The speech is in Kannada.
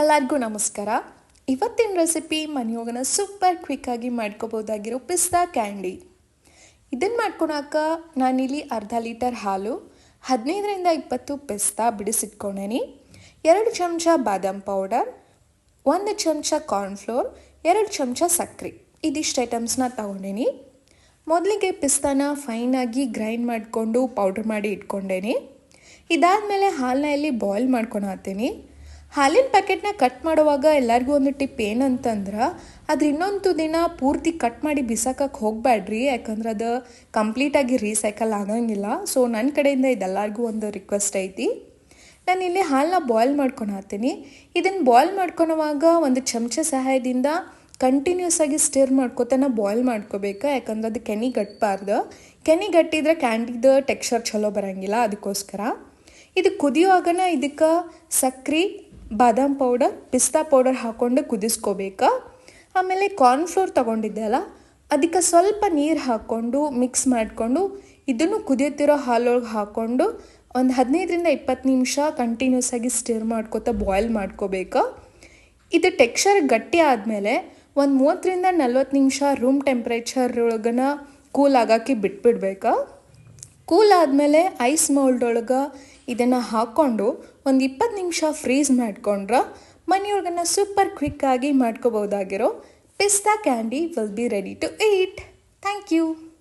ಎಲ್ಲರಿಗೂ ನಮಸ್ಕಾರ. ಇವತ್ತಿನ ರೆಸಿಪಿ ಮನೆಯೋಗನ ಸೂಪರ್ ಕ್ವಿಕ್ಕಾಗಿ ಮಾಡ್ಕೋಬೋದಾಗಿರೋ ಪಿಸ್ತಾ ಕ್ಯಾಂಡಿ ಇದನ್ನು ಮಾಡ್ಕೊಳಕ ನಾನಿಲ್ಲಿ ಅರ್ಧ ಲೀಟರ್ ಹಾಲು, ಹದಿನೈದರಿಂದ ಇಪ್ಪತ್ತು ಪಿಸ್ತಾ ಬಿಡಿಸಿಟ್ಕೊಂಡೇನಿ ಎರಡು ಚಮಚ ಬಾದಾಮ್ ಪೌಡರ್ ಒಂದು ಚಮಚ ಕಾರ್ನ್ಫ್ಲೋರ್ ಎರಡು ಚಮಚ ಸಕ್ಕರೆ ಇದಿಷ್ಟು ಐಟಮ್ಸ್ನ ತಗೊಂಡೇನಿ. ಮೊದಲಿಗೆ ಪಿಸ್ತಾನ ಫೈನಾಗಿ ಗ್ರೈಂಡ್ ಮಾಡಿಕೊಂಡು ಪೌಡ್ರ್ ಮಾಡಿ ಇಟ್ಕೊಂಡೇನಿ. ಇದಾದಮೇಲೆ ಹಾಲನ್ನ ಇಲ್ಲಿ ಬಾಯ್ಲ್ ಮಾಡ್ಕೊಳತ್ತೀನಿ ಹಾಲಿನ ಪ್ಯಾಕೆಟ್ನ ಕಟ್ ಮಾಡುವಾಗ ಎಲ್ಲರಿಗೂ ಒಂದು ಟಿಪ್ ಏನಂತಂದ್ರೆ, ಅದ್ರ ಇನ್ನೊಂದು ದಿನ ಪೂರ್ತಿ ಕಟ್ ಮಾಡಿ ಬಿಸಾಕಕ್ಕೆ ಹೋಗಬೇಡ್ರಿ ಯಾಕಂದ್ರೆ ಅದು ಕಂಪ್ಲೀಟಾಗಿ ರೀಸೈಕಲ್ ಆಗಂಗಿಲ್ಲ. ಸೊ ನನ್ನ ಕಡೆಯಿಂದ ಇದೆಲ್ಲರಿಗೂ ಒಂದು ರಿಕ್ವೆಸ್ಟ್ ಐತಿ. ನಾನು ಇಲ್ಲಿ ಹಾಲನ್ನ ಬಾಯ್ಲ್ ಹಾಕ್ತೀನಿ. ಇದನ್ನು ಬಾಯ್ಲ್ ಮಾಡ್ಕೊಳುವಾಗ ಒಂದು ಚಮಚ ಸಹಾಯದಿಂದ ಕಂಟಿನ್ಯೂಸ್ ಆಗಿ ಸ್ಟಿರ್ ಮಾಡ್ಕೋತಾನೆ ಬಾಯ್ಲ್ ಮಾಡ್ಕೋಬೇಕು. ಯಾಕಂದ್ರೆ ಅದು ಕೆನಿ ಗಟ್ಟಬಾರ್ದು ಕೆನಿ ಗಟ್ಟಿದ್ರೆ ಕ್ಯಾಂಡಿದ ಟೆಕ್ಸ್ಚರ್ ಚಲೋ ಬರೋಂಗಿಲ್ಲ, ಅದಕ್ಕೋಸ್ಕರ. ಇದು ಕುದಿಯುವಾಗನ ಇದಕ್ಕೆ ಸಕ್ರೆ ಬಾದಾಮ್ ಪೌಡರ್ ಪಿಸ್ತಾ ಪೌಡರ್ ಹಾಕ್ಕೊಂಡು ಕುದಿಸ್ಕೋಬೇಕು? ಆಮೇಲೆ ಕಾರ್ನ್ಫ್ಲೋರ್ ತೊಗೊಂಡಿದ್ದೆ ಅಲ್ಲ, ಅದಕ್ಕೆ ಸ್ವಲ್ಪ ನೀರು ಹಾಕ್ಕೊಂಡು ಮಿಕ್ಸ್ ಮಾಡಿಕೊಂಡು ಇದನ್ನು ಕುದಿಯುತ್ತಿರೋ ಹಾಲೊಳಗೆ ಹಾಕ್ಕೊಂಡು ಒಂದು ಹದಿನೈದರಿಂದ ಇಪ್ಪತ್ತು ನಿಮಿಷ ಕಂಟಿನ್ಯೂಸ್ ಆಗಿ ಸ್ಟಿರ್ ಮಾಡ್ಕೋತಾ ಬಾಯ್ಲ್ ಮಾಡ್ಕೋಬೇಕು? ಇದು ಟೆಕ್ಸ್ಚರ್ ಗಟ್ಟಿ ಆದಮೇಲೆ ಒಂದು ಮೂವತ್ತರಿಂದ ನಲ್ವತ್ತು ನಿಮಿಷ ರೂಮ್ ಟೆಂಪ್ರೇಚರ್ ಒಳಗನ ಕೂಲ್ ಆಗೋಕ್ಕೆ ಬಿಟ್ಬಿಡ್ಬೇಕು? ಕೂಲ್ ಆದಮೇಲೆ ಐಸ್ ಮೌಲ್ಡ್ ಒಳಗೆ ಇದನ್ನು ಹಾಕ್ಕೊಂಡು ಒಂದು ಇಪ್ಪತ್ತು ನಿಮಿಷ ಫ್ರೀಸ್ ಮಾಡಿಕೊಂಡ್ರೆ ಮನೆಯೊಳಗನ್ನ ಸೂಪರ್ ಕ್ವಿಕ್ಕಾಗಿ ಮಾಡ್ಕೋಬೋದಾಗಿರೋ pista candy will be ready to eat. Thank you.